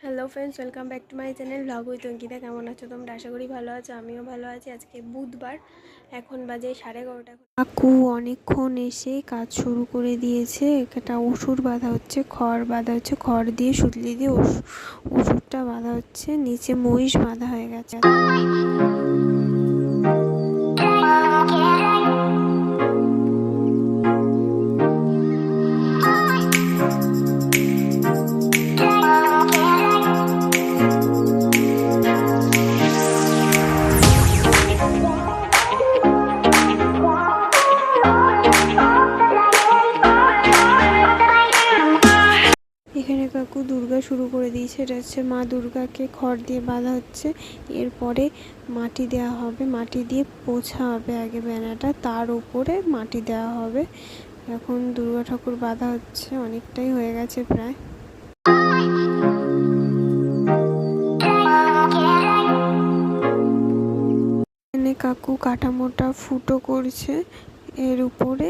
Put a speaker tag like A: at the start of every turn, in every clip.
A: Hello friends welcome back to my channel vlog with Ankita কেমন আছো তোমরা? আশা করি ভালো আছো, আমিও ভালো আছি। আজকে বুধবার, এখন বাজে সাড়ে এগারোটা। কাকু অনেকক্ষণ এসে কাজ শুরু করে দিয়েছে। একটা ওষুধ বাঁধা হচ্ছে, খড় বাঁধা হচ্ছে, খড় দিয়ে সুতলি দিয়ে ওষ- ওষুধটা বাঁধা হচ্ছে, নিচে মহিষ বাঁধা হয়ে গেছে। কাকু দুর্গা শুরু করে দিয়েছে। এটা হচ্ছে মা দুর্গাকে খড় দিয়ে বাঁধা হচ্ছে। এরপরে মাটি দেওয়া হবে। মাটি দিয়ে পোছা হবে আগে বেনাটা তার উপরে মাটি দেওয়া হবে। এখন দুর্গা ঠাকুর বাঁধা হচ্ছে। অনেকটাই হয়ে গেছে প্রায়। কাকু কাঠামোটা ফুটো করছে। এর উপরে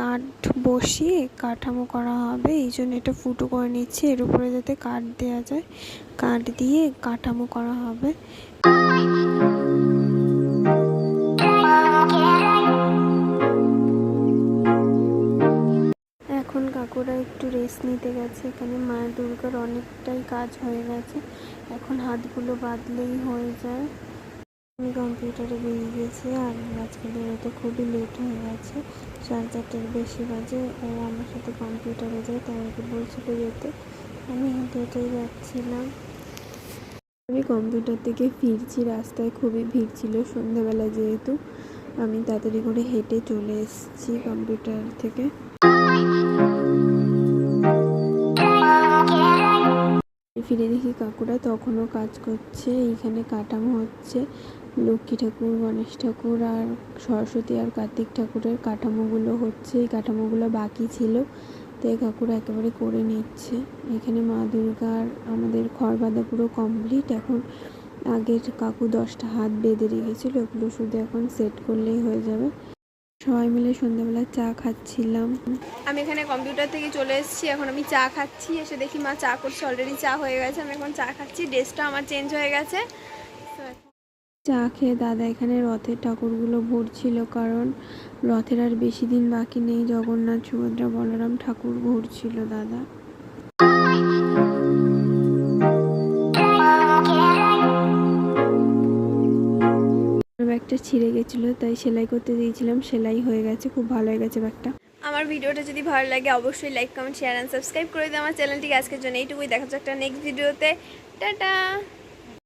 A: কাঠ বসিয়ে কাঠামো করা হবে। এই জন্য এটা ফুটো করে নিচ্ছে। এর উপরে যাতে কাঠ দেওয়া যায়, কাঠ দিয়ে কাঠামো করা হবে। এখন কাকুরা একটু রেস্ট নিতে গেছে। এখানে মা দুর্গার অনেকটাই কাজ হয়ে গেছে। এখন হাতগুলো বাঁধলেই হয়ে যায়। আমি কম্পিউটারে বেরিয়ে গেছি আর আজকে বেরোতে খুবই লেট হয়ে গেছে। সাড়ে চারটের বেশি বাজে ও আমার সাথে কম্পিউটারে যায়, তাই আমাকে বলছিল যেতে। আমি হেঁটে যাচ্ছিলাম আমি কম্পিউটার থেকে ফিরছি, রাস্তায় খুবই ভিড় ছিল সন্ধ্যাবেলা যেহেতু। আমি তাড়াতাড়ি করে হেঁটে চলে এসেছি কম্পিউটার থেকে। ফিরে দেখি কাকুরা তখনও কাজ করছে, এইখানে কাটামো হচ্ছে। লক্ষ্মী ঠাকুর, গণেশ ঠাকুর আর সরস্বতী আর কার্তিক ঠাকুরের কাঠামোগুলো হচ্ছে, এই কাঠামোগুলো বাকি ছিল। তাই কাকুরা একেবারে করে নিচ্ছে। এখানে মা দুর্গার আমাদের খড় বাঁধা পুরো কমপ্লিট এখন আগের কাকু দশটা হাত বেঁধে রেখেছিল, ওগুলো শুধু এখন সেট করলেই হয়ে যাবে। সবাই মিলে সন্ধ্যাবেলা চা খাচ্ছিলাম। আমি এখানে কম্পিউটার থেকে চলে এসেছি, এখন আমি চা খাচ্ছি। এসে দেখি মা চা করছে অলরেডি চা হয়ে গেছে, আমি এখন চা খাচ্ছি। ড্রেসটা আমার চেঞ্জ হয়ে গেছে। তো চা খেয়ে দাদা এখানে রথের ঠাকুরগুলো ভরছিল কারণ রথের আর বেশি দিন বাকি নেই। জগন্নাথ, সুভদ্রা, বলরাম ঠাকুর ভরছিল দাদা। ব্যাগটা ছিঁড়ে গেছিল, তাই সেলাই করতে দিয়েছিলাম, সেলাই হয়ে গেছে, খুব ভালো হয়ে গেছে ব্যাগটা। আমার ভিডিওটা যদি ভালো লাগে, অবশ্যই like comment share and subscribe করে দিও। আমার চ্যানেলটিকে আজকের জন্য এইটুকুই। দেখা যাচ্ছে একটা নেক্সট ভিডিওতে টাটা!